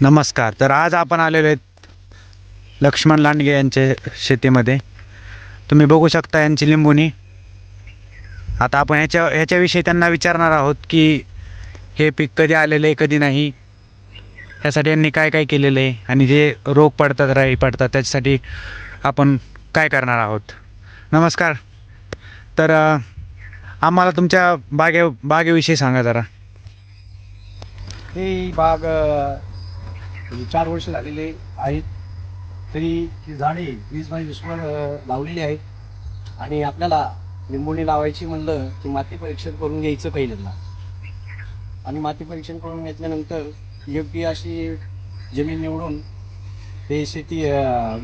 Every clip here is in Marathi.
नमस्कार. तर आज आपण आलेलो आहेत लक्ष्मण लांडगे यांच्या शेतीमध्ये. तुम्ही बघू शकता यांची लिंबुनी. आता आपण ह्याच्या ह्याच्याविषयी त्यांना विचारणार आहोत की हे पीक कधी आलेलं आहे कधी नाही? ह्यासाठी यांनी काय काय केलेलं आहे? आणि जे रोग पडतात राई पडतात त्याच्यासाठी आपण काय करणार आहोत? नमस्कार. तर आम्हाला तुमच्या बागे बागेविषयी सांगा जरा. ही बाग म्हणजे चार वर्ष झालेले आहेत. तरी ही झाडे वीस बाय वीसवर लावलेली आहेत. आणि आपल्याला लिंबोणी लावायची म्हणलं की माती परीक्षण करून घ्यायचं पहिल्यांदा. आणि माती परीक्षण करून घेतल्यानंतर योग्य अशी जमीन निवडून ते शेती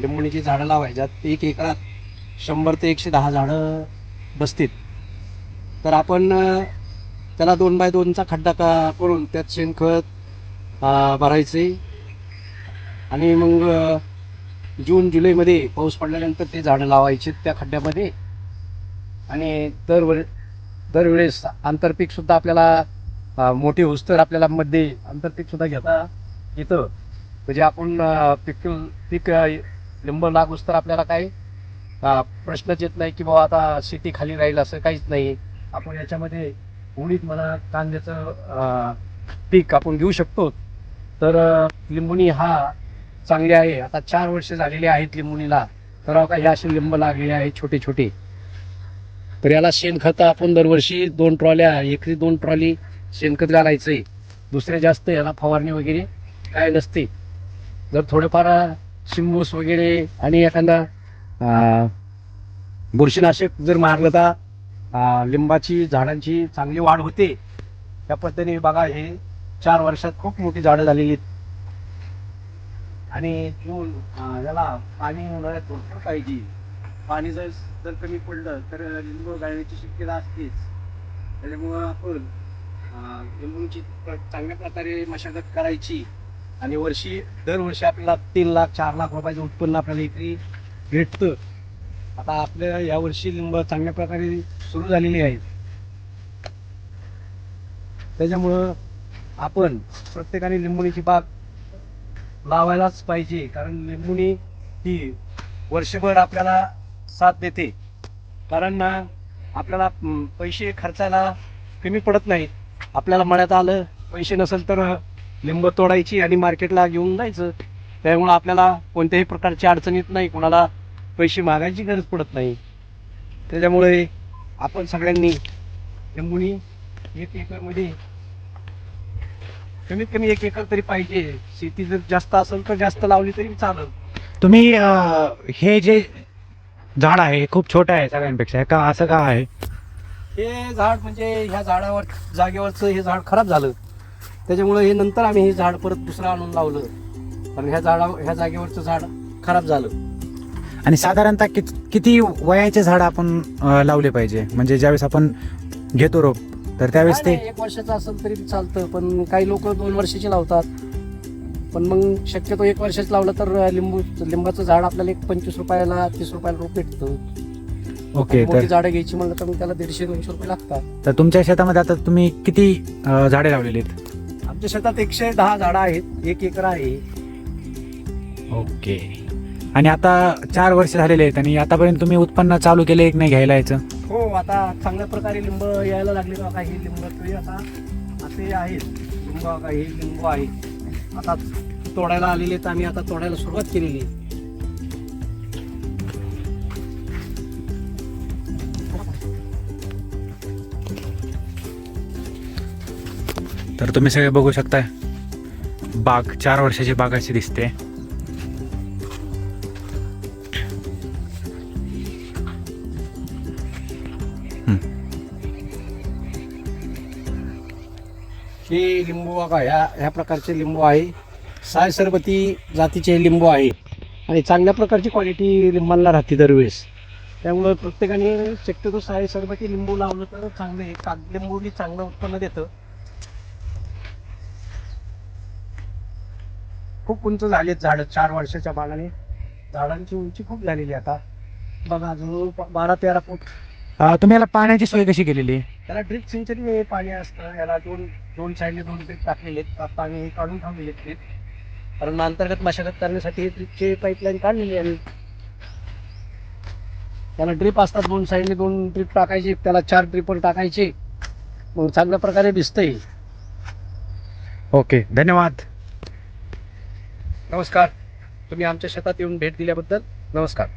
लिंबोणीची झाडं लावायच्यात. एक एकरात शंभर ते एकशे दहा झाडं बसतील. तर आपण त्याला दोन बाय दोनचा खड्डा का करून त्यात शेणखत भरायचे. आणि मग जून जुलैमध्ये पाऊस पडल्यानंतर ते झाडं लावायचे त्या खड्ड्यामध्ये. आणि दरवर दरवेळेस आंतरपीकसुद्धा आपल्याला मोठी होस आपल्याला मध्ये आंतरपीकसुद्धा घेता येतं. म्हणजे आपण पीक पीक लिंब लागूस तर आपल्याला काही प्रश्नच येत नाही की बाबा आता शेती खाली राहील असं काहीच नाही. आपण याच्यामध्ये उडीत म्हणा कांद्याचं पीक आपण घेऊ शकतो. तर अ, लिंबुणी हा चांगली आहे. आता चार वर्ष झालेली आहेत लिंबुणीला. तर आता हे असे लिंब लागलेले आहेत छोटे छोटे. तर याला शेणखत आपण दरवर्षी दोन ट्रॉल्या एकरी दोन ट्रॉली शेणखत घालायचंय. दुसऱ्या जास्त याला फवारणी वगैरे काय नसते. जर थोडेफार शिंबूस वगैरे आणि एखादा बुरशीनाशक जर मारलं तर लिंबाची झाडांची चांगली वाढ होते. त्या पद्धतीने बघा हे चार वर्षात खूप मोठी झाडं झालेली आहेत. आणि जून ज्याला पाणी उन्हाळ्यात भरपूर पाहिजे. पाणी जर जर कमी पडलं तर लिंबू गाळण्याची शक्यता असतेच. त्याच्यामुळं आपण लिंबूची चांगल्या प्रकारे मशागत करायची. आणि वर्षी दरवर्षी आपल्याला तीन लाख चार लाख रुपयाचं उत्पन्न आपल्याला इथे भेटतं. आता आपल्या यावर्षी लिंब चांगल्या प्रकारे सुरू झालेली आहेत त्याच्यामुळं आपण प्रत्येकाने लिंबोणीची बाग लावायलाच पाहिजे. कारण लिंबुणी ही वर्षभर आपल्याला साथ देते. कारण ना आपल्याला पैसे खर्चायला कमी पडत नाहीत. आपल्याला मळ्यात आलं पैसे नसेल तर लिंब तोडायची आणि मार्केटला घेऊन जायचं. त्यामुळं आपल्याला कोणत्याही प्रकारची अडचण येत नाही. कोणाला पैसे मागायची गरज पडत नाही. त्याच्यामुळे आपण सगळ्यांनी लिंबुणी एक एकरमध्ये कमीत कमी एक एकर तरी पाहिजे. शेती जर जास्त असेल तर जास्त लावली तरी चालेल. तुम्ही अ, हे जे झाड आहे हे खूप छोटं आहे सगळ्यांपेक्षा. का असं का आहे? हे झाड म्हणजे ह्या झाडावर जागेवरचं हे झाड खराब झालं. त्याच्यामुळे हे नंतर आम्ही हे झाड परत दुसरं आणून लावलं. कारण ह्या झाडा ह्या जागेवरचं झाड खराब झालं. आणि साधारणतः कित किती वयाचे झाड आपण अ, लावले पाहिजे? म्हणजे ज्यावेळेस आपण घेतो रोप तर त्यावेळेस ते नाही, एक वर्षाचं असेल तरी चालतं पण काही लोक दोन वर्षाचे लावतात. पण मग शक्यतो एक वर्षाचं लावलं तर लिंबू लिंबाचं झाड आपल्याला एक पंचवीस रुपयाला तीस रुपयाला रोप भेटतं. ओके मोठी तर झाडं घ्यायची म्हणलं तर मग त्याला दीडशे दोनशे रुपये लागतात. तर तुमच्या शेतामध्ये आता तुम्ही किती अ, झाडे लावलेली आहेत? आमच्या शेतात एकशे दहा झाडं आहेत एक एकर आहे. ओके. आणि आता चार वर्ष झालेले आहेत आणि आतापर्यंत तुम्ही उत्पन्न चालू केले एक नाही घ्यायला यायचं? आता चांगल्या प्रकारे लिंब यायला लागले बघा हे लिंब तरी आता असे आहेत. लिंब काही हे लिंब आहे. आता तोडायला आलेले तर आम्ही आता तोडायला सुरुवात केलेली आहे. तर तुम्ही सगळे बघू शकता बाग चार वर्षाची बाग अशी दिसते. हे लिंबू बघा ह्या ह्या प्रकारचे लिंबू आहे. साय सरबती जातीचे लिंबू आहे. आणि चांगल्या प्रकारची क्वालिटी लिंबांना राहते दरवेळेस. त्यामुळं प्रत्येकाने शक्यतो साय सरबती लिंबू लावलं तर चांगलं आहे. काग लिंबूनी चांगलं उत्पन्न देतं. खूप उंच झालेत झाडं चार वर्षाच्या बागाने झाडांची उंची खूप झालेली आहे आता. बघा जवळ बारा तेरा फूट. तुम्ही याला पाण्याची सोय कशी केलेली? आहे त्याला ड्रिप सिंचनी पाणी असतं. याला दोन दोन साईडने दोन ड्रिप टाकलेले आहेत. पाणी काढून ठेवलेले आहेत कारण अंतर्गत मशागत करण्यासाठी ड्रिपची पाईपलाईन काढलेली आहे त्याला ड्रिप असतात. दोन साईडने दोन ड्रिप टाकायची. त्याला चार ड्रिपर टाकायचे. मग चांगल्या प्रकारे दिसतंय ओके धन्यवाद. नमस्कार. तुम्ही आमच्या शेतात येऊन भेट दिल्याबद्दल नमस्कार.